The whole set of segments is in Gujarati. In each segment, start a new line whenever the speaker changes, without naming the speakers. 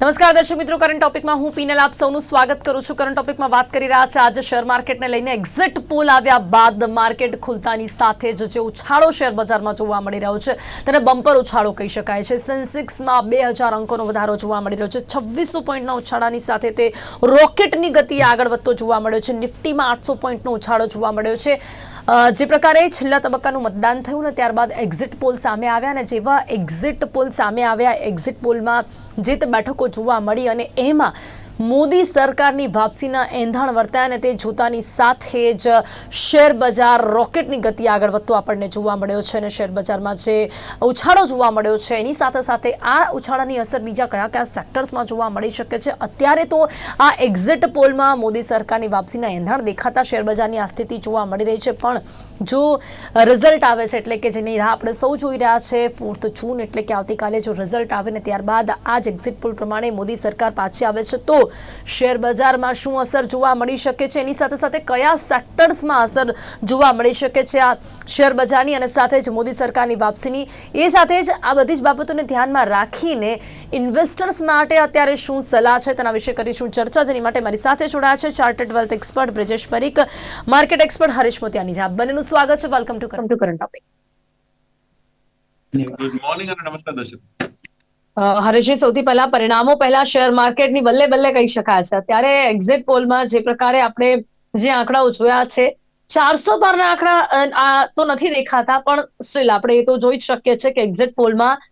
નમસ્કાર, દર્શક મિત્રો. કરંટ ટોપિકમાં હું પીનલ આપ સૌનું સ્વાગત કરું છું. કરંટ ટોપિકમાં વાત કરી રહ્યા છે આજે શેર માર્કેટને લઈને. એક્ઝિટ પોલ આવ્યા બાદ માર્કેટ ખુલતાની સાથે જ જે ઉછાળો શેર બજારમાં જોવા મળી રહ્યો છે, તેને બમ્પર ઉછાળો કહી શકાય છે. સેન્સેક્સમાં બે હજાર અંકોનો વધારો જોવા મળી રહ્યો છે. છવ્વીસો પોઈન્ટના ઉછાળાની સાથે તે રોકેટની ગતિએ આગળ વધતો જોવા મળ્યો છે. નિફ્ટીમાં આઠસો પોઈન્ટનો ઉછાળો જોવા મળ્યો છે. જે પ્રકારે છેલ્લા તબક્કાનું મતદાન થયું ને ત્યારબાદ એક્ઝિટ પોલ સામે આવ્યા અને જેવા એક્ઝિટ પોલ સામે આવ્યા એક્ઝિટ પોલમાં જે તે બેઠકો જોવા મળી અને એમાં મોદી સરકારની વાપસીના એંધાણ વર્તાય અને તે જોતાની સાથે જ શેર બજાર રોકેટની ગતિ આગળ વધતો આપણને જોવા મળ્યો છે અને શેર બજારમાં જે ઉછાળો જોવા મળ્યો છે, એની સાથે સાથે આ ઉછાળાની અસર બીજા કયા કયા સેક્ટર્સમાં જોવા મળી શકે છે? અત્યારે તો આ એક્ઝિટ પોલમાં મોદી સરકારની વાપસીના એંધાણ દેખાતા શેરબજારની આ સ્થિતિ જોવા મળી રહી છે. પણ જો રિઝલ્ટ આવે છે, એટલે કે જેની રાહ આપણે સૌ જોઈ રહ્યા છે ફોર્થ જૂન એટલે કે આવતીકાલે જો રિઝલ્ટ આવે ને ત્યારબાદ આ જ એક્ઝિટ પોલ પ્રમાણે મોદી સરકાર પાછી આવે છે, તો શેર બજારમાં શું અસર જોવા મળી શકે છે? એની સાથે સાથે કયા સેક્ટર્સમાં અસર જોવા મળી શકે છે આ શેર બજારની? અને સાથે જ મોદી સરકારની વાપસીની? એ સાથે જ આ બધી જ બાબતોને ધ્યાનમાં રાખીને ઇન્વેસ્ટર્સ માટે અત્યારે શું સલાહ છે? તેના વિશે કરીશું ચર્ચા. જેની માટે મારી સાથે જોડાયા છે chartered wealth expert Brijesh Parikh market expert Harish મોતિયાની. આપ બંનેનું સ્વાગત છે. Welcome to current topic
good morning અને નમસ્કાર દર્શક.
હરેશજી, સૌથી પહેલા પરિણામો, પહેલા શેર માર્કેટની બલ્લે બલ્લે કહી શકાય છે. અત્યારે એક્ઝિટ પોલમાં જે પ્રકારે આપણે જે આંકડાઓ જોયા છે, ચારસો પરના આંકડા આ તો નથી દેખાતા, પણ સ્ટીલ આપણે એ તો જોઈ જ શકીએ છીએ કે એક્ઝિટ પોલમાં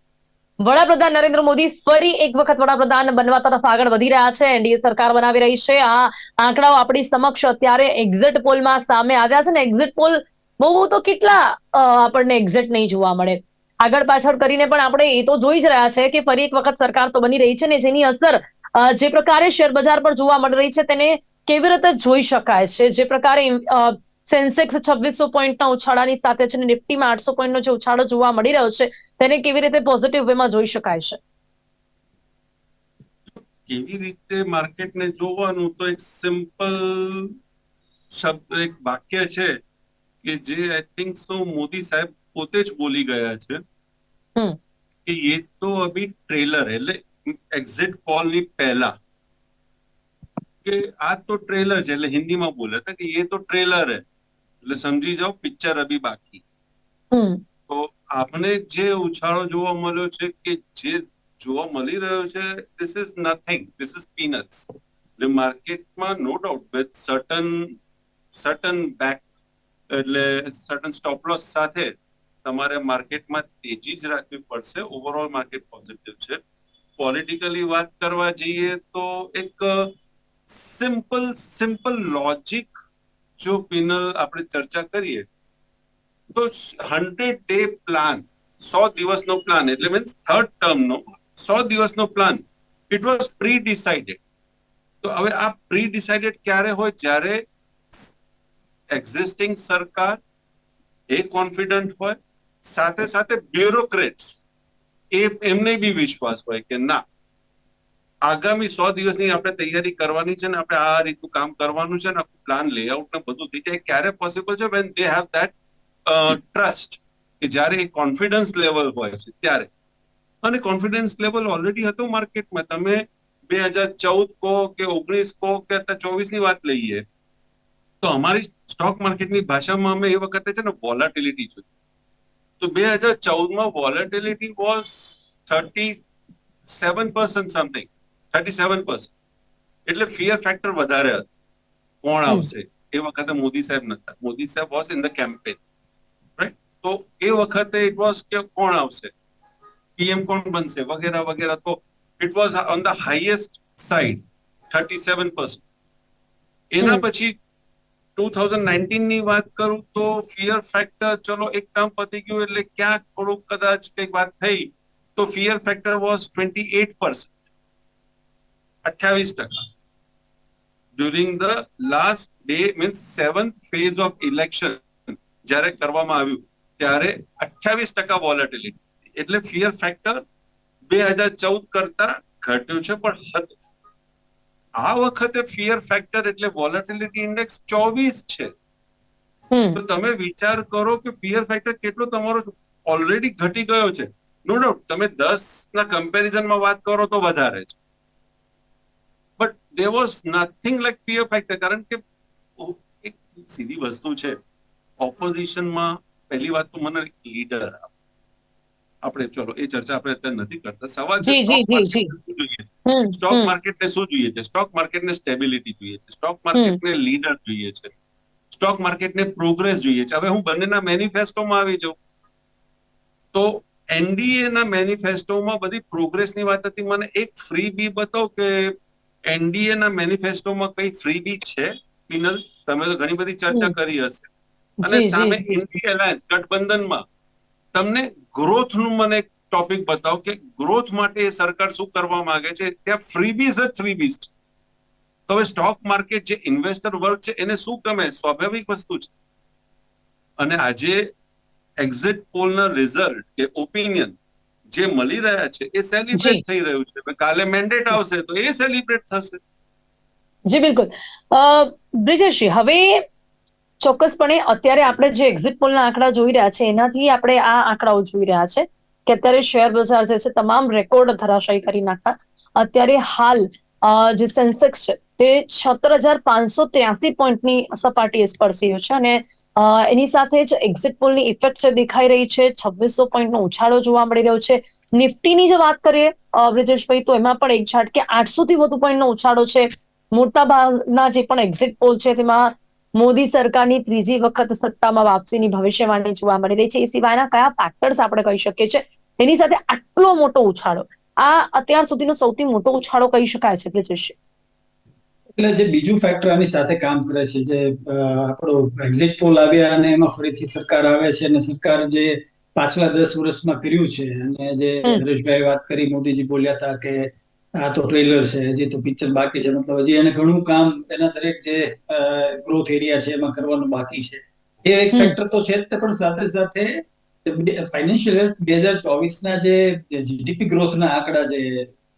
વડાપ્રધાન નરેન્દ્ર મોદી ફરી એક વખત વડાપ્રધાન બનવા તરફ આગળ વધી રહ્યા છે. એનડીએ સરકાર બનાવી રહી છે. આ આંકડાઓ આપણી સમક્ષ અત્યારે એક્ઝિટ પોલમાં સામે આવ્યા છે ને એક્ઝિટ પોલ બહુ તો કેટલા આપણને એક્ઝિટ નહીં જોવા મળે. આગળ પાછળ કરીને પણ આપણે એ તો જોઈ જ રહ્યા છે કે ફરી એક વખત સરકાર તો બની રહી છે ને જેની અસર જે પ્રકારે શેર બજાર પર જોવા મળી રહી છે તેને કેવી રીતે જોઈ શકાય છે? જે પ્રકારે સેન્સેક્સ છવ્વીસો પોઈન્ટના ઉછાળાની સાથે છે નિફ્ટીમાં આઠસો પોઈન્ટનો જે ઉછાળો જોવા મળી રહ્યો છે, તેને કેવી રીતે પોઝિટિવ વેમાં જોઈ શકાય છે?
કેવી રીતે માર્કેટને જોવાનું તો એક સિમ્પલ શબ્દ, એક વાક્ય છે કે જે આઈ થિંક સો મોદી સાહેબ પોતે જ બોલી ગયા છે કે એ તો અભી ટ્રેલર એટલે એક્ઝિટ કોલની પહેલા કે આ તો ટ્રેલર છે. એટલે હિન્દીમાં બોલે કે એ તો ટ્રેલર હે. એટલે સમજી જાઓ પિક્ચર અભી બાકી. તો આપણે જે ઉછાળો જોવા મળ્યો છે કે જે જોવા મળી રહ્યો છે this is nothing this is peanuts એટલે માર્કેટમાં no doubt with certain certain back એટલે સર્ટન સ્ટોપ લોસ સાથે તમારે માર્કેટમાં તેજી જ રાખવી પડશે. ઓવરઓલ માર્કેટ પોઝિટિવ છે. પોલિટિકલી વાત કરવા જઈએ તો એક સિમ્પલ સિમ્પલ લોજિક જો પિનલ આપણે ચર્ચા કરીએ, તો હંડ્રેડ ડે પ્લાન સો દિવસનો પ્લાન એટલે મીન્સ થર્ડ ટર્મનો સો દિવસનો plan it was pre decided તો હવે આ પ્રી ડિસાઇડેડ ક્યારે હોય? જ્યારે એક્ઝિસ્ટિંગ સરકાર એ કોન્ફિડન્ટ હોય સાથે સાથે બ્યુરોક્રેટ્સ એ એમને બી વિશ્વાસ હોય કે ના, આગામી સો દિવસની આપણે તૈયારી કરવાની છે ને આપણે આ રીતનું કામ કરવાનું છે ને આખું પ્લાન લેઆઉટ ને બધું થઈ જાય, ક્યારે પોસિબલ છે? When they have that trust કે જ્યારે એ કોન્ફિડન્સ લેવલ હોય છે, ત્યારે. અને કોન્ફિડન્સ લેવલ ઓલરેડી હતું માર્કેટમાં તમે બે હજાર ચૌદ કહો કે ઓગણીસ કહો કે અત્યારે ચોવીસની વાત લઈએ, તો અમારી સ્ટોક માર્કેટની ભાષામાં અમે એ વખતે છે ને વોલાટિલિટી જોઈ. તો બે હજાર ચૌદમાં volatility was thirty seven percent something thirty seven percent એટલે ફિયર ફેક્ટર વધારે હતું. કોણ આવશે? એ વખતે મોદી સાહેબ નતા. મોદી સાહેબ was in the campaign right તો એ વખતે ઇટ વોઝ કે કોણ આવશે? પીએમ કોણ બનશે? વગેરે વગેરે. તો it was on the highest side thirty seven percent એના પછી ટુ વાત કરું તો ફિયર ફેક્ટર ચલો એક ટર્મ પતી ગયું એટલે ક્યાંક થોડુંક કદાચ કંઈક વાત થઈ, તો fear factor was twenty eight percent અઠ્યાવીસ ટકા. During the last day means seventh phase of election જ્યારે કરવામાં આવ્યું, ત્યારે અઠ્યાવીસ ટકા વોલેટિલિટી એટલે ફિયર ફેક્ટર બે હજાર ચૌદ કરતા ઘટ્યું છે, પણ આ વખતે ફિયર ફેક્ટર એટલે વોલેટિલિટી ઇન્ડેક્સ ચોવીસ છે. તો તમે વિચાર કરો કે ફિયર ફેક્ટર કેટલો તમારો ઓલરેડી ઘટી ગયો છે. નો ડાઉટ તમે દસ ના કમ્પેરિઝનમાં વાત કરો તો વધારે છે. But there was nothing like fear factor કારણ કે એક સીધી વસ્તુ છે. ઓપોઝિશનમાં પહેલી વાત તો મને લીડર આપણે ચલો એ ચર્ચા આપણે અત્યારે નથી કરતા. સવાલ છે સ્ટોક માર્કેટને શું જોઈએ? છે? સ્ટોક માર્કેટને સ્ટેબિલિટી જોઈએ છે. સ્ટોક માર્કેટને લીડર જોઈએ છે. સ્ટોક માર્કેટને પ્રોગ્રેસ જોઈએ છે. હવે હું બંનેના મેનિફેસ્ટોમાં આવી જાઉં. તો એનડીએ ના મેનિફેસ્ટોમાં બધી પ્રોગ્રેસની વાત હતી. મને એક ફ્રી બી બતાવો કે એનડીએ ના મેનિફેસ્ટોમાં કઈ ફ્રી બી છે? પિનલ તમે તો ઘણી બધી ચર્ચા કરી હશે. અને સામે
જી.
એલાયન્સ ગઠબંધનમાં તમને ગ્રોથનું મને ટોપિક બતાવો કે ગ્રોથ માટે સરકાર શું કરવા માંગે છે? ત્યાં ફ્રીબીઝ જ ફ્રીબીઝ છે. તો હવે સ્ટોક માર્કેટ જે ઇન્વેસ્ટર વર્ગ છે એને શું ગમે? સ્વાભાવિક વસ્તુ છે. અને આજે એક્ઝિટ પોલના રિઝલ્ટ કે ઓપિનિયન જે મળી રહ્યા છે એ સેલિબ્રેટ થઈ રહ્યું છે. કાલે મેન્ડેટ આવશે તો એ સેલિબ્રેટ થશે.
જી બિલકુલ. બ્રિજેશજી હવે ચોક્કસપણે અત્યારે આપણે જે એક્ઝિટ પોલના આંકડા જોઈ રહ્યા છે, એનાથી આપણે આ આંકડાઓ જોઈ રહ્યા છે કે અત્યારે શેર બજાર જે છે, તમામ રેકોર્ડ ધરાશાયી કરી નાખતા. અત્યારે હાલ જે સેન્સેક્સ છે, તે છત્તર હજાર પાંચસો ત્યાસી પોઈન્ટની સપાટીએ સ્પર્શ્યું છે અને એની સાથે જ એક્ઝિટ પોલની ઇફેક્ટ જે દેખાઈ રહી છે, છવ્વીસો પોઈન્ટનો ઉછાળો જોવા મળી રહ્યો છે. નિફ્ટીની જે વાત કરીએ બ્રિજેશભાઈ, તો એમાં પણ એક ઝાટકે આઠસો થી વધુ પોઈન્ટનો ઉછાળો છે. મોટા ભાગના જે પણ એક્ઝિટ પોલ છે, તેમાં મોદી સરકારની ત્રીજી વખત સત્તામાં વાપસીની ભવિષ્યવાણી જોવા મળી રહી છે. એ સિવાયના કયા ફેક્ટર્સ આપણે કહી શકીએ છીએ? એની સાથે આટલો મોટો ઉછાળો. આ અત્યાર સુધીનો સૌથી મોટો ઉછાળો કહી શકાય છે બ્રિજેશ
એટલે જે બીજું ફેક્ટર આની સાથે કામ કરે છે જે આપણો એક્ઝિટ પોલ આવ્યા અને એમાં ફરીથી સરકાર આવે છે અને સરકાર જે પાછલા દસ વર્ષમાં કર્યું છે અને જે. હરેશભાઈ વાત કરી મોદીજી બોલ્યા હતા કે આ તો ટ્રેલર છે હજી તો પિક્ચર બાકી છે. મતલબ હજી એને ઘણું કામ એના દરેક જે ગ્રોથ એરિયા છે એમાં કરવાનું બાકી છે. એ એક ફેક્ટર તો છે જ પણ સાથે સાથે ફાઇનાન્શિયલ યર બે હજાર ચોવીસના જે જીડીપી ગ્રોથના આંકડા જે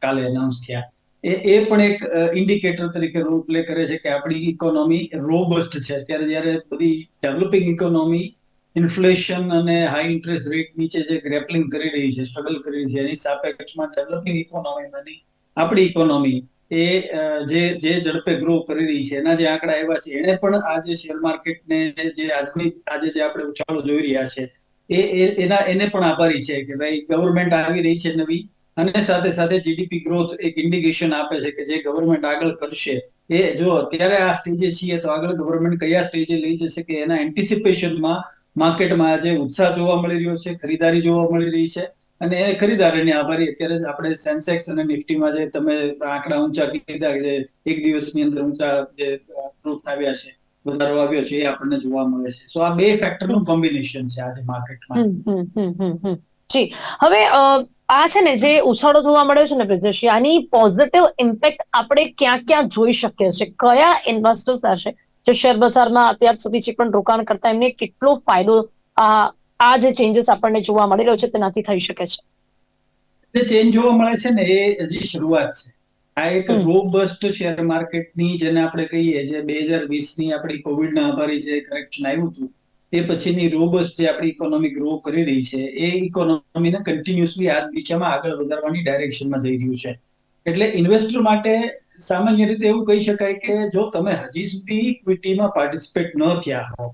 કાલે અનાઉન્સ થયા એ એ પણ એક ઇન્ડિકેટર તરીકે રોલ પ્લે કરે છે કે આપણી ઇકોનોમી રોબસ્ટ છે. અત્યારે જ્યારે બધી ડેવલપિંગ ઇકોનોમી ઇન્ફ્લેશન અને હાઈ ઇન્ટરેસ્ટ રેટ નીચે જે ગ્રેપલિંગ કરી રહી છે સ્ટ્રગલ કરી રહી છે એની સાપેક્ષમાં ડેવલપિંગ ઇકોનોમીમાંની આપણી ઇકોનોમી એ જે જે ઝડપે ગ્રો કરી રહી છે, એના જે આંકડા આવ્યા છે, એને પણ આ જે શેર માર્કેટને જે આજની, આજે જે આપણે ઉછાળો જોઈ રહ્યા છે, એ- એના, એને પણ આભારી છે કે ભાઈ ગવર્મેન્ટ આવી રહી છે નવી, અને સાથે સાથે જીડીપી ગ્રોથ એક ઇન્ડિકેશન આપે છે કે જે ગવર્મેન્ટ આગળ કરશે એ જો અત્યારે આ સ્ટેજે છીએ તો આગળ ગવર્મેન્ટ કયા સ્ટેજે લઈ જશે કે એના એન્ટિસિપેશનમાં માર્કેટમાં આજે ઉત્સાહ જોવા મળી રહ્યો છે, ખરીદારી જોવા મળી રહી છે અને એ ખરીદારોની આભારી. અત્યારે આપણે સેન્સેક્સ અને નિફ્ટીમાં જે તમે આંકડા ઊંચા કીધા જે એક દિવસની અંદર ઊંચા જે ગ્રોથ આવ્યા છે, વધારો આવ્યો છે, એ આપણને જોવા મળે છે. સો આ બે ફેક્ટરનું કોમ્બિનેશન છે આજે માર્કેટમાં.
જી. હવે આ છે ને જે ઉછાળો જોવા મળ્યો છે ને બ્રિજેશ, આની પોઝિટિવ ઇમ્પેક્ટ આપણે ક્યાં ક્યાં જોઈ શકીએ છીએ? કયા ઇન્વેસ્ટર્સ હશે? જે શેર બજારમાં અત્યાર સુધી જે પણ રોકાણ કરતા એમને કેટલો ફાયદો આ આ જે ચેન્જીસ આપણને જોવા મળી રહ્યો છે તેનાથી થઈ શકે છે.
જે ચેન્જ જોવા મળે છે ને એ હજી શરૂઆત છે. આ એક રોબસ્ટ શેર માર્કેટની જેને આપણે કહીએ જે બે હજાર વીસની આપણી કોવિડના આભારી જે કરેક્શન આવ્યું હતું એ પછીની રોબસ્ટ જે આપણી ઇકોનોમી ગ્રો કરી રહી છે એ ઇકોનોમીને કન્ટિન્યુઅસલી આ દિશામાં આગળ વધારવાની ડાયરેક્શનમાં જઈ રહ્યું છે. એટલે ઇન્વેસ્ટર માટે સામાન્ય રીતે એવું કહી શકાય કે જો તમે હજી સુધી ઇક્વિટીમાં પાર્ટિસિપેટ ન થયા હો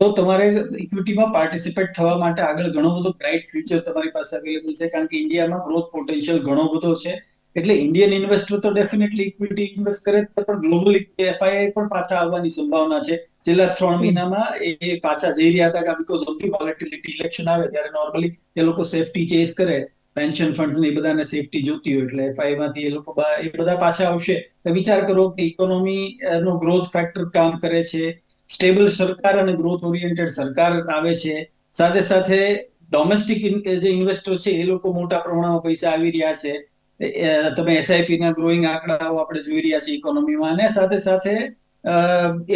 તો તમારે ઇક્વિટીમાં પાર્ટિસિપેટ થવા માટે આગળ ઘણો બધો બ્રાઇટ ફ્યુચર તમારી પાસે અવેલેબલ છે. કારણ કે ઇન્ડિયામાં ગ્રોથ પોટેન્શિયલ ઘણો બધો છે. એટલે ઇન્ડિયન ઇન્વેસ્ટર તો ડેફિનેટલી ઇક્વિટી ઇન્વેસ્ટ કરે પણ ગ્લોબલ એફઆઈઆઈ પણ પાછા આવવાની સંભાવના છે. છેલ્લા ત્રણ મહિનામાં એ પાછા જઈ રહ્યા હતા because of the volatility election આવે ત્યારે નોર્મલી એ લોકો સેફટી ચેસ કરે. પેન્શન ફંડ ને એ બધાને સેફટી જોતી હોય એટલે એફઆઈ માંથી એ લોકો એ બધા પાછા આવશે. તો વિચાર કરો કે ઇકોનોમી નો ગ્રોથ ફેક્ટર કામ કરે છે. સ્ટેબલ સરકાર અને ગ્રોથ ઓરિએન્ટેડ સરકાર આવે છે. સાથે સાથે ડોમેસ્ટિક જે ઇન્વેસ્ટર છે, એ લોકો મોટા પ્રમાણમાં પૈસા આવી રહ્યા છે. તમે એસઆઈપી ના ગ્રોઈંગ આંકડાઓ આપણે જોઈ રહ્યા છીએ ઇકોનોમીમાં અને સાથે સાથે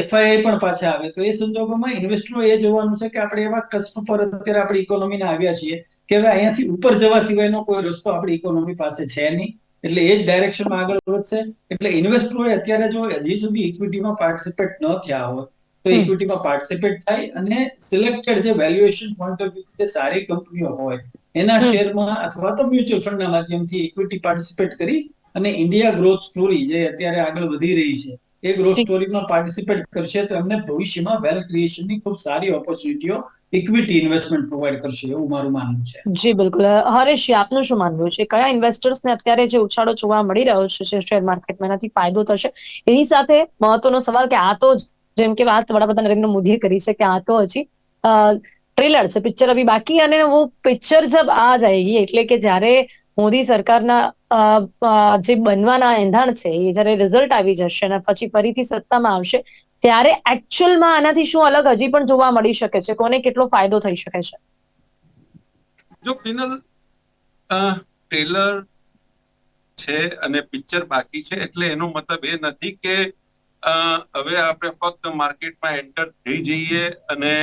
એફઆઈઆઈ પણ પાછા આવે. તો એ સંજોગોમાં ઇન્વેસ્ટરો એ જોવાનું છે કે આપણે એવા કસ્પ પર અત્યારે આપણી ઇકોનોમીના આવ્યા છીએ કે હવે અહીંયાથી ઉપર જવા સિવાયનો કોઈ રસ્તો આપણી ઇકોનોમી પાસે છે નહીં. એટલે એ જ ડાયરેક્શનમાં આગળ વધશે. એટલે ઇન્વેસ્ટરોએ અત્યારે જો હજી સુધી ઇક્વિટીમાં પાર્ટિસિપેટ ન થયા હોય તો ઇક્વિટીમાં પાર્ટિસિપેટ થાય અને સિલેક્ટેડ જે વેલ્યુએશન પોઈન્ટ ઓફ વ્યૂ જે સારી કંપનીઓ હોય એના શેરમાં અથવા તો મ્યુચ્યુઅલ ફંડના માધ્યમથી ઇક્વિટી પાર્ટિસિપેટ કરી અને ઇન્ડિયા ગ્રોથ સ્ટોરી જે અત્યારે આગળ વધી રહી છે એ ગ્રોથ સ્ટોરીમાં પાર્ટિસિપેટ કરશે તો એમને ભવિષ્યમાં વેલ્થ ક્રિએશનની ખૂબ સારી ઓપોર્ચ્યુનિટીઓ ઇક્વિટી ઇન્વેસ્ટમેન્ટ પ્રોવાઈડ કરશે એવું મારું માનવું છે.
જી બિલકુલ. હરેશ આપનું શું માનવું છે? કયા ઇન્વેસ્ટર્સને અત્યારે જે ઉછાળો જોવા મળી રહ્યો છે શેર માર્કેટમાં? એનાથી ફાયદો થશે? એની સાથે મહત્વનો સવાલ કે આ તો જેમ કે વાત વડાપ્રધાન નરેન્દ્ર મોદીએ કરી છે કે આ તો હજી ટ્રેલર છે પિક્ચર અભી બાકી અને વો પિક્ચર જબ આ જાયગી. એટલે કે જ્યારે મોદી સરકારના જે બનવાના એંધાણ છે, એ જ્યારે રિઝલ્ટ આવી જશે અને પછી ફરીથી સત્તામાં આવશે, ત્યારે એકચ્યુઅલમાં આનાથી શું અલગ હજી પણ જોવા મળી શકે છે? કોને કેટલો ફાયદો થઈ શકે છે?
જો પિનલ ટ્રેલર છે અને પિક્ચર બાકી છે, એટલે એનો મતલબ એ નથી કે હવે આપણે ફક્ત માર્કેટમાં એન્ટર થઈ જઈએ અને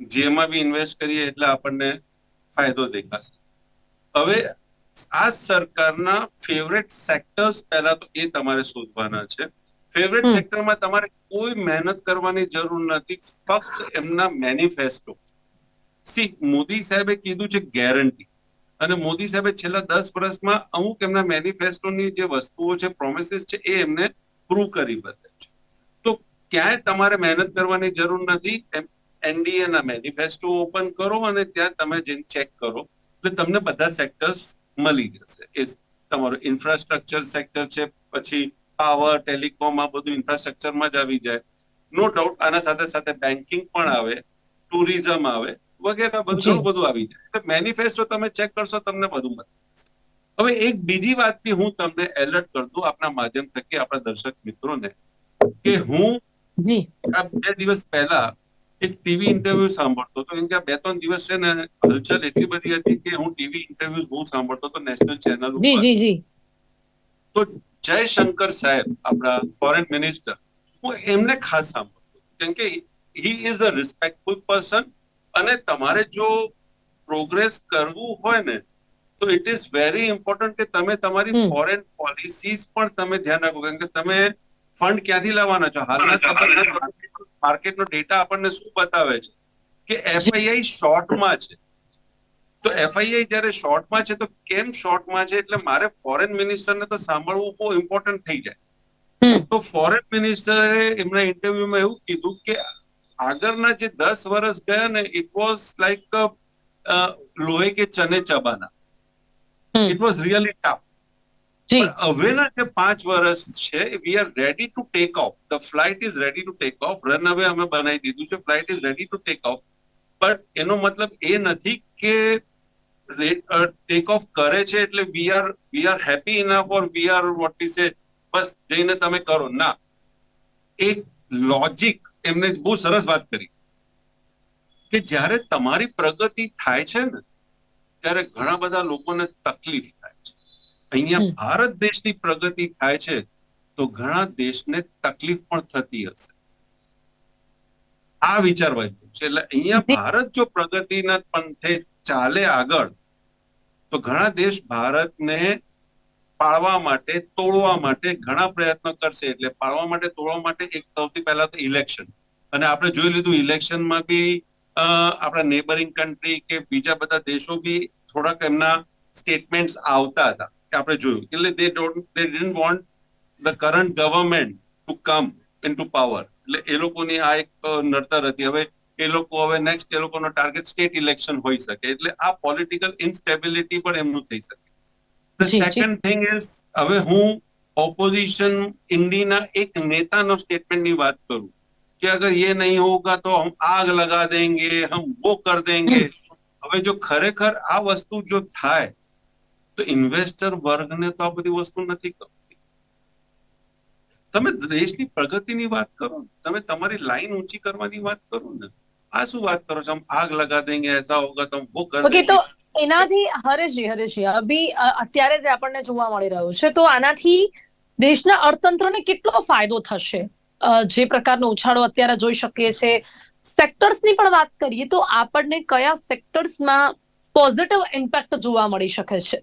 જેમાં બી ઇન્વેસ્ટ કરીએ એટલે આપણને ફાયદો દેખાશે. હવે આ સરકારના ફેવરેટ સેક્ટર્સ પહેલા તો એ તમારે શોધવાના છે. ફેવરેટ સેક્ટરમાં તમારે કોઈ મહેનત કરવાની જરૂર નથી ફક્ત એમના મેનિફેસ્ટો સી મોદી સાહેબે કીધું છે ગેરંટી અને મોદી સાહેબે છેલ્લા દસ વર્ષમાં અમુક એમના મેનિફેસ્ટોની જે વસ્તુઓ છે પ્રોમિસીસ છે એ એમને પ્રૂવ કરી બતાવે ક્યાંય તમારે મહેનત કરવાની જરૂર નથી. એનડીએ ના મેનિફેસ્ટો ઓપન કરો અને ત્યાં તમે જઈને ચેક કરો. એટલે તમને બધા સેક્ટર્સ મળી જશે. એ તમારું ઇન્ફ્રાસ્ટ્રક્ચર સેક્ટર છે પછી પાવર ટેલિકોમ આ બધું ઇન્ફ્રાસ્ટ્રક્ચરમાં જ આવી જાય. નો ડાઉટ આના સાથે સાથે બેન્કિંગ પણ આવે ટુરિઝમ આવે વગેરે બધું બધું આવી જાય. એટલે મેનિફેસ્ટો તમે ચેક કરશો તમને બધું મળી હવે એક બીજી વાત બી હું તમને એલર્ટ કર દઉં આપના માધ્યમ થકી આપણા દર્શક મિત્રોને કે હું
જી
આ બે દિવસ પહેલા એક ટીવી ઇન્ટરવ્યુ સાંભળતો હતો. કેમ કે આ બે ત્રણ દિવસ છે ને હલચલ એટલી બધી હતી કે હું ટીવી ઇન્ટરવ્યુ બહુ સાંભળતો હતો નેશનલ ચેનલ
જી
ઉપર.
જી જી.
તો જયશંકર સાહેબ આપણા ફોરેન મિનિસ્ટર હું એમને ખાસ સાંભળતો હતો. કેમ કે he is a respectful person અને તમારે જો પ્રોગ્રેસ કરવું હોય ને તો ઇટ ઇઝ વેરી ઇમ્પોર્ટન્ટ કે તમે તમારી
હમ.
ફોરેન પોલિસીઝ પણ તમે ધ્યાન રાખો. કારણ કે તમે ફંડ ક્યાંથી લાવવાના છો? હાલના માર્કેટનો ડેટા આપણને શું બતાવે છે? કે એફઆઈઆઈ શોર્ટમાં છે. તો એફઆઈઆઈ જ્યારે શોર્ટમાં છે તો કેમ શોર્ટમાં છે? એટલે મારે ફોરેન મિનિસ્ટરને તો સાંભળવું બહુ ઇમ્પોર્ટન્ટ થઈ જાય. તો ફોરેન મિનિસ્ટરે એમના ઇન્ટરવ્યુમાં એવું કીધું કે આગળના જે દસ વર્ષ ગયા ને ઇટ વોઝ લાઈક લોહે કે ચને ચબાના. ઇટ વોઝ રિયલી ટફ હવેના જે પાંચ વર્ષ છે we are ready to take off the flight is ready to take off run હવે અમે બનાવી દીધું છે. Flight is ready to take off but એનો મતલબ એ નથી કે ટેક ઓફ કરે છે એટલે we are we are happy enough or we are what is એ બસ જઈને તમે કરો. ના. એક લોજિક એમને બહુ સરસ વાત કરી. કે જ્યારે તમારી પ્રગતિ થાય છે ને, ત્યારે ઘણા બધા લોકોને તકલીફ થાય છે. અહીંયા. ભારત દેશની પ્રગતિ થાય છે તો ઘણા દેશને તકલીફ પણ થતી હશે. આ વિચારવા જેવું છે. એટલે અહીંયા ભારત જો પ્રગતિના પંથે ચાલે આગળ તો ઘણા દેશ ભારતને પાળવા માટે તોડવા માટે ઘણા પ્રયત્નો કરશે. એટલે પાળવા માટે તોડવા માટે એક સૌથી પહેલા તો ઇલેક્શન અને આપણે જોઈ લીધું ઇલેક્શનમાં બી આપણા નેબરિંગ કન્ટ્રી કે બીજા બધા દેશો બી થોડાક એમના સ્ટેટમેન્ટ્સ આવતા હતા. આપણે જોયું એટલે they don't they didn't want the current government to come into power એટલે એ લોકોની આ એક અ, નડતર હતી હવે એ લોકો હવે નેક્સ્ટ એ લોકોનો ટાર્ગેટ સ્ટેટ ઇલેક્શન હોઈ શકે એટલે આ પોલિટિકલ ઇન્સ્ટેબિલિટી પણ એમનું થઈ શકે the
G, G.
Second thing is હવે હું ઓપોઝિશન ઇન્ડીના એક નેતાનો સ્ટેટમેન્ટની વાત કરું कि अगर ये नहीं होगा तो हम आग लगा देंगे हम वो कर देंगे હવે જો ખરેખર આ વસ્તુ જો થાય તો ઇન્વેસ્ટર વર્ગને તો આ બધી વસ્તુ નથી ગમતી. તમે દેશની પ્રગતિની વાત કરો તમે તમારી લાઈન ઊંચી કરવાની વાત કરો ને આ શું વાત કરો છો? આગ લગા દેંગે એસા હોગા તો
વો
કર
તો એનાથી હરેશજી હરેશજી અભી અત્યારે જે આપણને જોવા મળી રહ્યું છે તો આનાથી દેશના અર્થતંત્રને કેટલો ફાયદો થશે? જે પ્રકારનો ઉછાળો અત્યારે જોઈ શકીએ છે. સેક્ટર્સની પણ વાત કરીએ તો આપણને કયા સેક્ટર્સમાં પોઝિટિવ ઇમ્પેક્ટ જોવા મળી શકે છે?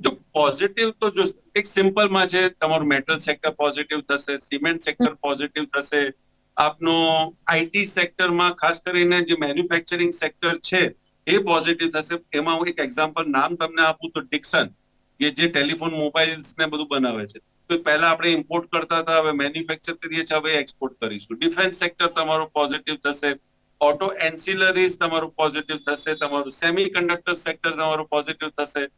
જો પોઝિટિવ તો જો એક સિમ્પલમાં છે તમારું મેટલ સેક્ટર પોઝિટિવ થશે સિમેન્ટ સેક્ટર પોઝિટિવ થશે. આપનો આઈટી સેક્ટરમાં ખાસ કરીને જે મેન્યુફેક્ચરિંગ સેક્ટર છે એ પોઝિટિવ થશે. એમાં હું એક એક્ઝામ્પલ નામ તમને આપું તો ડિક્સન કે જે ટેલિફોન મોબાઈલ્સ ને બધું બનાવે છે. તો પહેલા આપણે ઇમ્પોર્ટ કરતા હતા હવે મેન્યુફેક્ચર કરીએ છીએ હવે એક્સપોર્ટ કરીશું. ડિફેન્સ સેક્ટર તમારું પોઝિટિવ થશે. ઓટો એન્સિલરીઝ તમારું પોઝિટિવ થશે. તમારું સેમી કન્ડક્ટર સેક્ટર તમારું પોઝિટિવ થશે.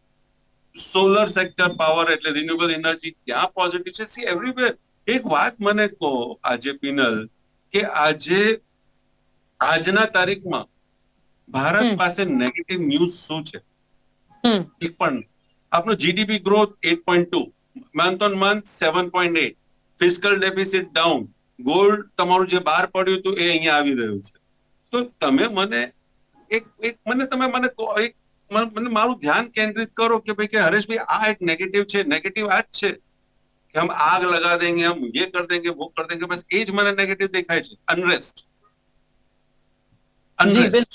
સોલર સેક્ટર પાવર એટલે રિન્યુએબલ એનર્જી ત્યાં પોઝિટિવ છે. સી એવરીવેર એક વાત મને કહો આજે પિનલ કે આજે આજના તારીખમાં ભારત પાસે નેગેટિવ ન્યૂઝ શું છે. એક પણ આપનો GDP growth eight point two month on month seven point eight physical deficit down gold તમારું જે બહાર પડ્યું હતું એ અહીંયા આવી રહ્યું છે. તો તમે મને એક એક મને તમે મને એક મને મને મારું ધ્યાન કેન્દ્રિત કરો કે ભાઈ કે હરેશભાઈ આ એક નેગેટિવ છે નેગેટિવ આ જ છે કે હમ આગ લગા દેંગે હમ ये कर देंगे वो कर देंगे બસ એ જ મને નેગેટિવ દેખાય છે unrest unrest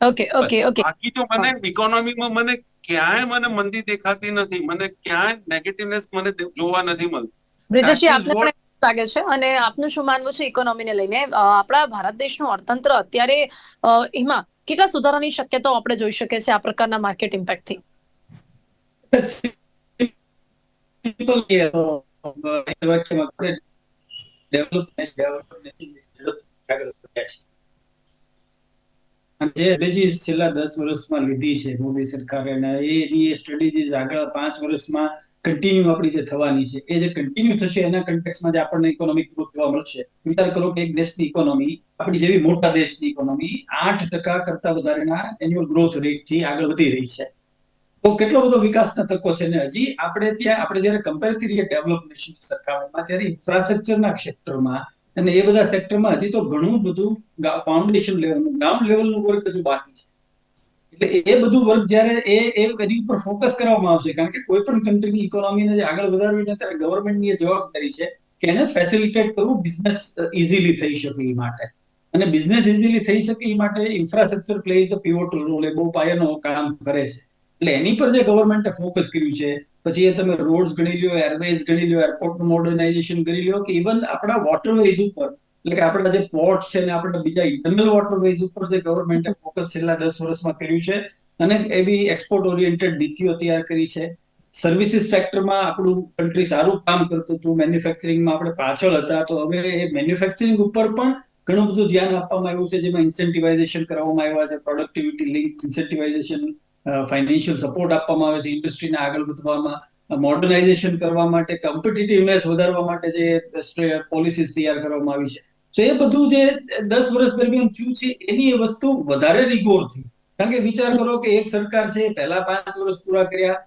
okay okay okay
બાકી તો મને ઇકોનોમીમાં મને ક્યાંય મને મંદી દેખાતી નથી મને ક્યાંય નેગેટિવનેસ મને દે- જોવા નથી મળતું
બ્રિજેશજી
That is
આપને
what-
પણ એવું લાગે છે અને આપનું શું માનવું છે ઇકોનોમીને લઈને અ, આપણા ભારત દેશનું અર્થતંત્ર અત્યારે અ, એમાં કેટલા સુધારાની શક્યતાઓ આપણે જોઈ શકીએ છીએ આ પ્રકારના માર્કેટ ઇમ્પેક્ટથી
જે છેલ્લા દસ વર્ષમાં લીધી છે મોદી સરકારે એની strategies આગળ પાંચ વર્ષમાં કન્ટિન્યુ આપણી જે થવાની છે. એ જે કન્ટિન્યુ થશે એના કન્ટેક્સમાં જે આપણને ઇકોનોમિક ગ્રોથ જોવા મળશે. વિચાર કરો કે એક દેશની ઇકોનોમી આપણી જેવી મોટા દેશની ઇકોનોમી આઠ ટકા કરતા વધારેના એન્યુઅલ ગ્રોથ રેટથી આગળ વધી રહી છે. તો કેટલો બધો વિકાસના તકો છે ને હજી આપણે ત્યાં, આપણે જ્યારે કમ્પેર ડેવલપ નેશનની સરખામણીમાં, ત્યારે ઇન્ફ્રાસ્ટ્રક્ચરના ક્ષેત્રમાં અને એ બધા સેક્ટરમાં હજી તો ઘણું બધું ફાઉન્ડેશન લેવલનું ગ્રાઉન્ડ લેવલનું વર્ક હજુ બાકી છે. એટલે એ બધું વર્ક જ્યારે એ એની ઉપર ફોકસ કરવામાં આવશે, કારણ કે કોઈ પણ કન્ટ્રીની ઇકોનોમીને જે આગળ વધારવી ને ત્યારે ગવર્મેન્ટની એ જવાબદારી છે કે એને ફેસિલિટેટ કરવું બિઝનેસ ઇઝીલી થઈ શકે એ માટે. અને બિઝનેસ ઇઝીલી થઈ શકે એ માટે infrastructure plays a pivotal role એ બહુ પાયાનો કામ કરે છે. એટલે એની પર જે ગવર્મેન્ટે ફોકસ કર્યું છે, પછી એ તમે રોડ્સ ગણી લ્યો એરવેઝ ગણી લ્યો એરપોર્ટનું મોડર્નાઇઝેશન કરી લ્યો કે ઇવન આપણા વોટરવેઝ ઉપર, એટલે કે આપણા જે પોર્ટ છે ને આપણા બીજા ઇન્ટરનલ વોટરવેઝ ઉપર જે ગવર્મેન્ટે ફોકસ છેલ્લા દસ વર્ષમાં કર્યું છે અને એવી એક્સપોર્ટ ઓરિએન્ટેડ નીતિઓ તૈયાર કરી છે. સર્વિસીસ સેક્ટરમાં આપણું કન્ટ્રી સારું કામ કરતું હતું મેન્યુફેક્ચરિંગમાં આપણે પાછળ હતા, તો હવે એ મેન્યુફેક્ચરિંગ ઉપર પણ ઘણું બધું ધ્યાન આપવામાં આવ્યું છે, જેમાં ઇન્સેન્ટિવાઇઝેશન કરવામાં આવ્યા છે productivity link incentivization financial support આપવામાં આવે છે ઇન્ડસ્ટ્રીને આગળ વધવામાં મોડર્નાઇઝેશન કરવા માટે કોમ્પિટિટિવનેસ વધારવા માટે જે પોલિસીસ તૈયાર કરવામાં આવી છે. તો એ બધું જે દસ વર્ષ દરમિયાન થયું છે, એની એ વસ્તુ વધારે રિગોર થઈ કારણ કે વિચાર કરો કે એક સરકાર છે, પહેલા પાંચ વર્ષ પૂરા કર્યા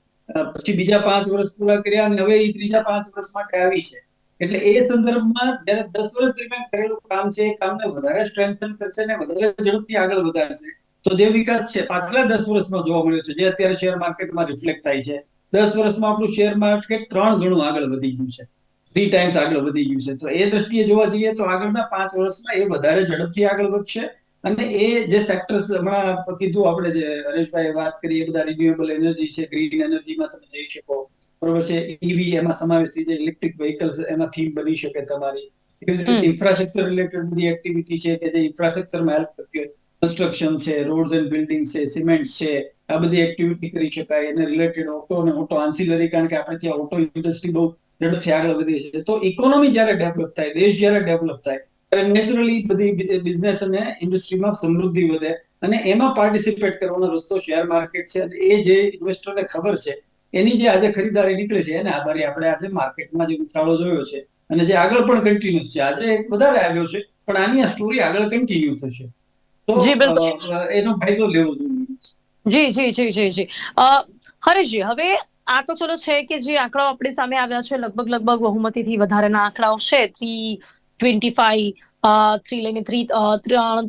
પછી બીજા પાંચ વર્ષ પૂરા કર્યા, અને હવે એ ત્રીજા પાંચ વર્ષ માટે આવી છે. એટલે એ સંદર્ભમાં જ્યારે દસ વર્ષ દરમિયાન કરેલું કામ છે, એ કામને વધારે સ્ટ્રેન્થન કરશે ને વધારે ઝડપથી આગળ વધારશે. તો જે વિકાસ છે, પાછલા દસ વર્ષમાં જોવા મળ્યો છે, જે અત્યારે શેર માર્કેટમાં રિફ્લેક્ટ થાય છે. દસ વર્ષમાં આપણું શેર માર્કેટ ત્રણ ગણું આગળ વધી ગયું છે. થ્રી ટાઈમ્સ આગળ વધી ગયું છે. તો એ દ્રષ્ટિએ જોવા જઈએ તો આગળના પાંચ વર્ષમાં એ વધારે ઝડપથી આગળ વધશે. અને એ જે સેક્ટર્સ હમણાં કીધું આપણે જે હરેશભાઈ વાત કરી, એ બધા રિન્યુએબલ એનર્જી છે ગ્રીન એનર્જીમાં તમે જઈ શકો. બરોબર છે? ઈવી એમાં સમાવેશ થઈ જાય ઇલેક્ટ્રિક વ્હીકલ્સ એમાં થીમ બની શકે તમારી. ઇન્ફ્રાસ્ટ્રક્ચર રિલેટેડ બધી એક્ટિવિટી છે કે જે ઇન્ફ્રાસ્ટ્રક્ચરમાં હેલ્પ કરતી હોય. કન્સ્ટ્રક્શન છે રોડ્સ એન્ડ બિલ્ડિંગ છે સિમેન્ટ છે આ બધી એક્ટિવિટી કરી શકાય. એને રિલેટેડ ઓટો અને ઓટો આન્સિલરી કારણ કે આપણે ત્યાં ઓટો ઇન્ડસ્ટ્રી બહુ ઝડપથી આગળ વધી છે. તો ઇકોનોમી જ્યારે ડેવલપ થાય દેશ જ્યારે ડેવલપ થાય ત્યારે નેચરલી બધી બિઝનેસ અને ઇન્ડસ્ટ્રીમાં સમૃદ્ધિ વધે. અને એમાં પાર્ટિસિપેટ કરવાનો રસ્તો શેર માર્કેટ છે. એ જે ઇન્વેસ્ટરને ખબર છે એની જે આજે ખરીદારી નીકળે છે એના આધારે આપણે આજે માર્કેટમાં જે ઉછાળો જોયો છે અને જે આગળ પણ કન્ટિન્યુ છે. આજે વધારે આવ્યો છે પણ આની આ સ્ટોરી આગળ કન્ટિન્યુ થશે. તો એનો ફાયદો લેવો જોઈએ.
જી જી જી જી જી. હરેશજી હવે આ તો ચલો છે કે જે આંકડાઓ આપણી સામે આવ્યા છે લગભગ લગભગ બહુમતીથી વધારેના આંકડાઓ છે. થ્રી ટ્વેન્ટી ફાઈવ થ્રી લઈને થ્રી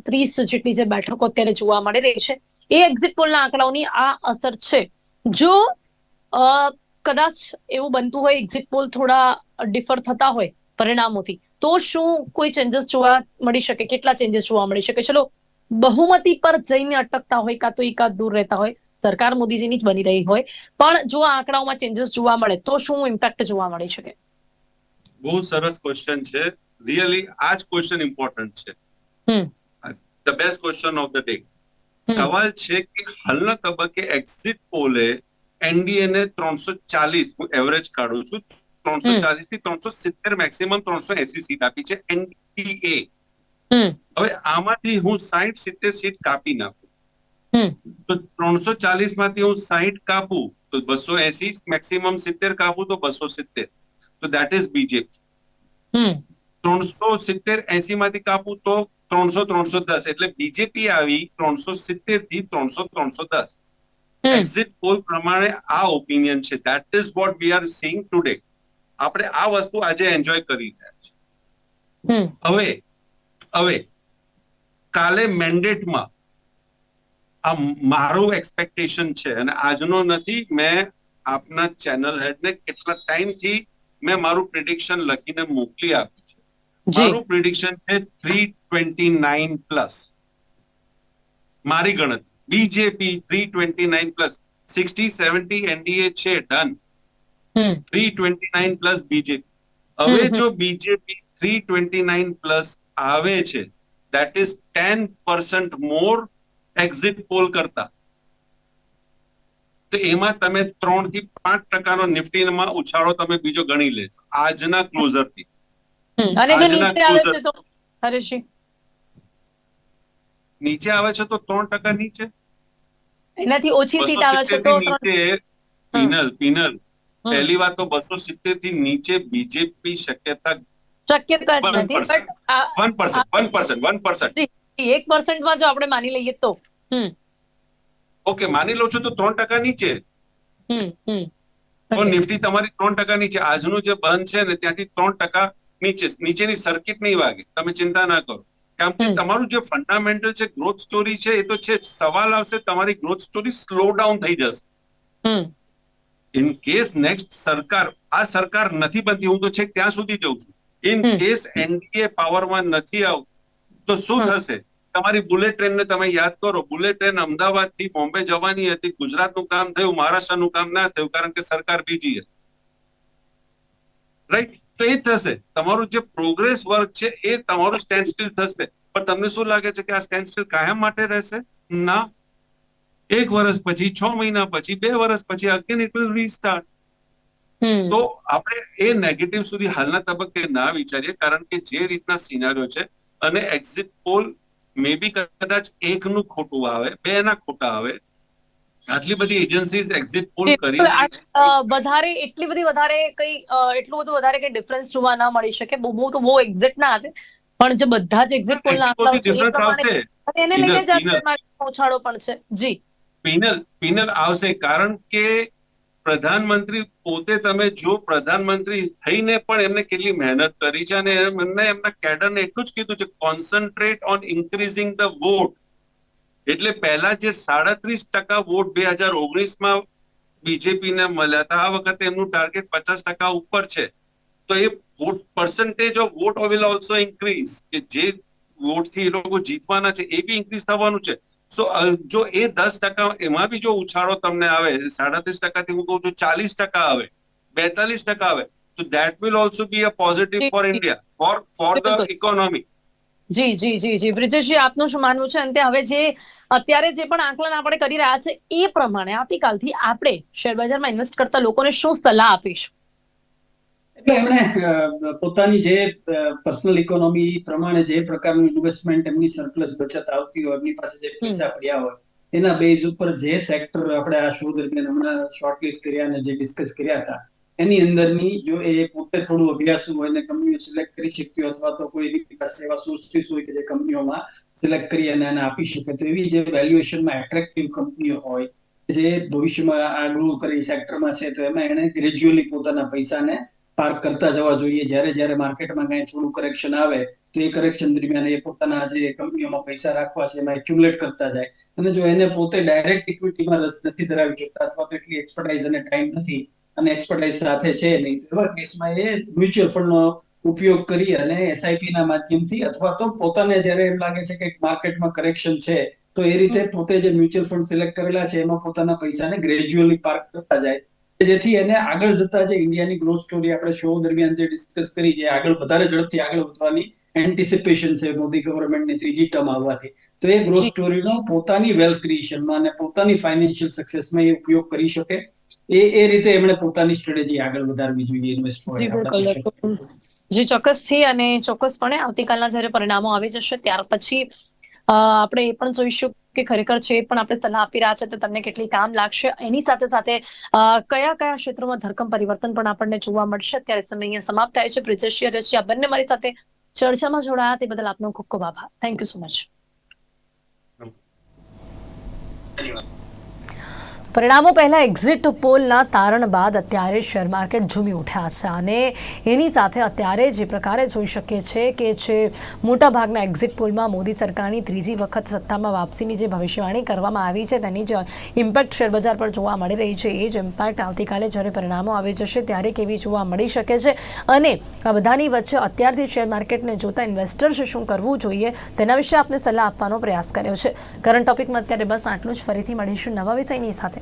ત્રીસ જેટલી જે બેઠકો અત્યારે જોવા મળી રહી છે. એ એક્ઝિટ પોલના આંકડાઓની આ અસર છે. જો કદાચ એવું બનતું હોય એક્ઝિટ પોલ થોડા ડિફર થતા હોય પરિણામોથી. તો શું કોઈ ચેન્જીસ જોવા મળી શકે? કેટલા ચેન્જીસ જોવા મળી શકે? ચલો બહુમતી પર જઈને અટકતા હોય કાં તો એકાદ દૂર રહેતા હોય સરકાર મોદીજીની જ બની રહી હોય પણ જો આ આંકડાઓમાં ચેન્જીસ જોવા મળે તો શું ઇમ્પેક્ટ જોવા મળી શકે?
બહુ સરસ ક્વેશ્ચન છે. રિયલી આ જ ક્વેશ્ચન ઇમ્પોર્ટન્ટ છે. The best question of the
day
સવાલ છે કે હાલના તબક્કે એક્ઝિટ પોલે એનડીએ ને ત્રણસો ચાલીસ હું એવરેજ કાઢું છું ત્રણસો ચાલીસથી ત્રણસો સિત્તેર મેક્સિમમ ત્રણસો એસી સીટ આપી છે એનડીએ. હવે આમાંથી હું સાહીઠ સિત્તેર સીટ કાપી નાખું. તો ત્રણસો ચાલીસમાંથી હું સાહીઠ કાપું તો બસો એસી મેક્સિમમ સિત્તેર કાપું તો બસો સિત્તેર. તો દેટ ઇઝ બીજેપી ત્રણસો સિત્તેર એસી માંથી કાપું તો ત્રણસો ત્રણસો દસ. એટલે બીજેપી આવી ત્રણસો સિત્તેરથી ત્રણસો ત્રણસો દસ. એક્ઝિટ પોલ પ્રમાણે આ ઓપિનિયન છે. That is what we are seeing today આપણે આ વસ્તુ આજે એન્જોય કરી રહ્યા
છે
હવે હવે કાલે મેન્ડેટમાં આ મારું એક્સપેક્ટેશન છે અને આજનો નથી મેં આપના ચેનલ હેડને કેટલા ટાઈમથી મેં મારું પ્રિડિક્શન લખીને મોકલી આપ્યું છે. મારું પ્રિડિક્શન છે થ્રી ટ્વેન્ટી નાઇન પ્લસ મારી ગણતરી. BJP three twenty nine plus sixty seventy NDA છે
done
three twenty nine plus BJP હવે. જો BJP three twenty nine plus આવે છે that is ten percent more exit poll કરતા. તો એમાં તમે ત્રણથી પાંચ ટકાનો નિફ્ટીમાં ઉછાળો તમે બીજો ગણી લેજો આજના ક્લોઝરથી.
હમ અને જો
આજના
નીચે આવે
closer-
છે તો હરેશજી.
નીચે આવે છે તો ત્રણ ટકા નીચે?
એનાથી ઓછી સીટ આવે છે તો
નીચે પિનલ પિનલ. પહેલી વાત તો બસો સિત્તેરથી નીચે બીજેપી શક્યતા
શક્યતા જ નથી but
one percent one percent one percent
એક પર્સન્ટમાં જો આપણે માની લઈએ તો.
ઓકે માની લો છો તો ત્રણ ટકા નીચે.
હમ હમ.
નિફ્ટી તમારી ત્રણ ટકા નીચે. આજનું જે બંધ છે ને ત્યાંથી ત્રણ ટકા નીચે. નીચેની સર્કિટ નહીં વાગે. તમે ચિંતા ના કરો. કારણ કે તમારું જે ફંડામેન્ટલ છે ગ્રોથ સ્ટોરી છે એ તો છે સવાલ આવશે તમારી ગ્રોથ સ્ટોરી સ્લો ડાઉન થઈ જશે. ઇન કેસ નેક્સ્ટ સરકાર આ સરકાર નથી બનતી હું તો છેક ત્યાં સુધી જઉં છું. ઇન કેસ એનડીએ પાવરમાં નથી આવતું તો શું થશે? તમારી બુલેટ ટ્રેન ને તમે યાદ કરો. બુલેટ ટ્રેન અમદાવાદથી બોમ્બે જવાની હતી. ગુજરાતનું કામ થયું મહારાષ્ટ્રનું કામ ના થયું કારણ કે સરકાર બીજી હતી રાઈટ તો એ થશે. તમારું જે પ્રોગ્રેસ વર્ક છે એ તમારું સ્ટેન્ડ સ્ટીલ થશે. પણ તમને શું લાગે છે કે આ સ્ટેન્ડ સ્ટીલ કાયમ માટે રહેશે? ના. એક વર્ષ પછી છ મહિના પછી બે વર્ષ પછી અગેન ઇટ વિલ રીસ્ટાર્ટ તો આપણે એ નેગેટિવ સુધી હાલના તબક્કે ના વિચારીએ કારણ કે જે રીતના સિનારીઓ છે અને એક્ઝિટ પોલ મે બી કદાચ એકનું ખોટું આવે બે ના ખોટા આવે આટલી બધી એજન્સીઝ એક્ઝિટ પોલ કરી
વધારે એટલી બધી વધારે કઈ એટલું બધું વધારે કઈ ડિફરન્સ જોવા ના મળી શકે. બહુ તો બહુ એક્ઝેક્ટ ના આવે. પણ જે બધા જ એક્ઝિટ પોલ ના
આવશે.
એને લઈને જ પહોંચાડો પણ છે જી.
પિનલ પિનલ આવશે. કારણ કે પ્રધાનમંત્રી પોતે તમે જો પ્રધાનમંત્રી થઈને પણ એમને કેટલી મહેનત કરી છે અને એમને એમના કેડરને એટલું જ કીધું છે concentrate on increasing the vote એટલે પહેલા જે સાડત્રીસ ટકા વોટ બે હજાર ઓગણીસમાં બીજેપીને મળ્યા હતા આ વખતે એમનું ટાર્ગેટ પચાસ ટકા ઉપર છે. તો એ vote percentage of vote will also increase કે જે વોટથી એ લોકો જીતવાના છે એ બી ઇન્ક્રીઝ થવાનું છે. સો જો એ દસ ટકા એમાં બી જો ઉછાળો તમને આવે સાડત્રીસ ટકાથી હું કહું છું ચાલીસ ટકા આવે બેતાલીસ ટકા આવે તો that will also be a positive for India for for
the.
Economy
જી જી જી જી. બ્રિજેશજી આપનું શું માનવું છે? અંતે હવે જે અત્યારે જે પણ આંકલન આપણે કરી રહ્યા છે એ પ્રમાણે આવતીકાલથી આપણે શેરબજારમાં ઇન્વેસ્ટ કરતા લોકોને શું સલાહ આપીશું?
એટલે એમણે પોતાની જે પર્સનલ ઇકોનોમી પ્રમાણે જે પ્રકારનું ઇન્વેસ્ટમેન્ટ એમની સરપ્લસ બચત આવતી હોય એમની પાસે જે પૈસા પડ્યા હોય એના બેઝ ઉપર જે સેક્ટર આપણે આ શો દરમિયાન હમણાં શોર્ટલિસ્ટ કર્યા અને જે ડિસ્કસ કર્યા હતા એની અંદરની જો એ પોતે થોડું અભ્યાસુ હોય ને કંપનીઓ સિલેક્ટ કરી શકતી હોય અથવા તો કોઈ એવી પાસે એવા સોર્સિસ હોય કે જે કંપનીઓમાં સિલેક્ટ કરી અને એને આપી શકે, તો એવી જે વેલ્યુએશનમાં એટ્રેક્ટિવ કંપનીઓ હોય, જે ભવિષ્યમાં આ ગ્રો કરી સેક્ટરમાં છે, તો એમાં એને ગ્રેજ્યુઅલી પોતાના પૈસાને પાર્ક કરતા જવા જોઈએ. જ્યારે જ્યારે માર્કેટમાં કઈ થોડું કરેક્શન આવે, તો એ કરેક્શન દરમિયાન એ પોતાના જે કંપનીઓમાં પૈસા રાખવા છે, એમાં એક્યુમ્યુલેટ કરતા જાય. અને જો એને પોતે ડાયરેક્ટ ઇક્વિટીમાં રસ નથી ધરાવી શકતા અથવા તો એટલી એક્સપર્ટાઇઝ અને ટાઈમ નથી અને એક્સપર્ટાઇઝ સાથે છે નહીં. એવા કેસમાં એ મ્યુચ્યુઅલ ફંડનો ઉપયોગ કરી અને એસઆઈપી ના માધ્યમથી અથવા તો પોતાને જ્યારે એમ લાગે છે કે માર્કેટમાં કરેક્શન છે તો એ રીતે પોતે જે મ્યુચ્યુઅલ ફંડ સિલેક્ટ કરેલા છે એમાં પોતાના પૈસાને ગ્રેજ્યુઅલી પાર્ક કરતા જાય. જેથી એને આગળ જતા જે ઇન્ડિયાની ગ્રોથ સ્ટોરી આપણે શો દરમિયાન જે ડિસ્કસ કરી છે આગળ વધારે ઝડપથી આગળ વધવાની એન્ટિસિપેશન છે મોદી ગવર્મેન્ટની ત્રીજી ટર્મ આવવાથી. તો એ ગ્રોથ. સ્ટોરીનો પોતાની વેલ્થ ક્રિએશનમાં અને પોતાની ફાઇનાન્શિયલ સક્સેસમાં એ ઉપયોગ કરી શકે. એ એ રીતે એમણે પોતાની સ્ટ્રેટેજી આગળ વધારવી જોઈએ ઇન્વેસ્ટમેન્ટ
જી ચોક્કસથી અને ચોક્કસપણે આવતીકાલના જ્યારે પરિણામો આવી જશે ત્યાર પછી અ, આપણે એ પણ જોઈશું કે ખરેખર છે એ પણ આપણે સલાહ આપી રહ્યા છે તો તમને કેટલી કામ લાગશે. એની સાથે સાથે કયા કયા ક્ષેત્રોમાં ધરખમ પરિવર્તન પણ આપણને જોવા મળશે અત્યારે સમય અહીંયા સમાપ્ત થાય છે. બ્રિજેશ હરેશજી આ બંને મારી સાથે ચર્ચામાં જોડાયા તે બદલ આપનો ખૂબ ખૂબ આભાર. થેન્ક યુ સો મચ પરિણામો પહેલાં એક્ઝિટ પોલના તારણ બાદ અત્યારે શેર માર્કેટ ઝૂમી ઉઠ્યા છે અને એની સાથે અત્યારે જે પ્રકારે જોઈ શકીએ છે કે જે મોટાભાગના એક્ઝિટ પોલમાં મોદી સરકારની ત્રીજી વખત સત્તામાં વાપસીની જે ભવિષ્યવાણી કરવામાં આવી છે તેની જે ઇમ્પેક્ટ શેરબજાર પર જોવા મળી રહી છે, એ જ ઇમ્પેક્ટ આવતીકાલે જ્યારે પરિણામો આવી જશે ત્યારે કેવી જોવા મળી શકે છે અને આ બધાની વચ્ચે અત્યારથી શેર માર્કેટને જોતા ઇન્વેસ્ટર્સે શું કરવું જોઈએ તેના વિશે આપને સલાહ આપવાનો પ્રયાસ કર્યો છે. કરંટ ટોપિકમાં અત્યારે બસ આટલું જ. ફરીથી મળીશું નવા વિષયની સાથે.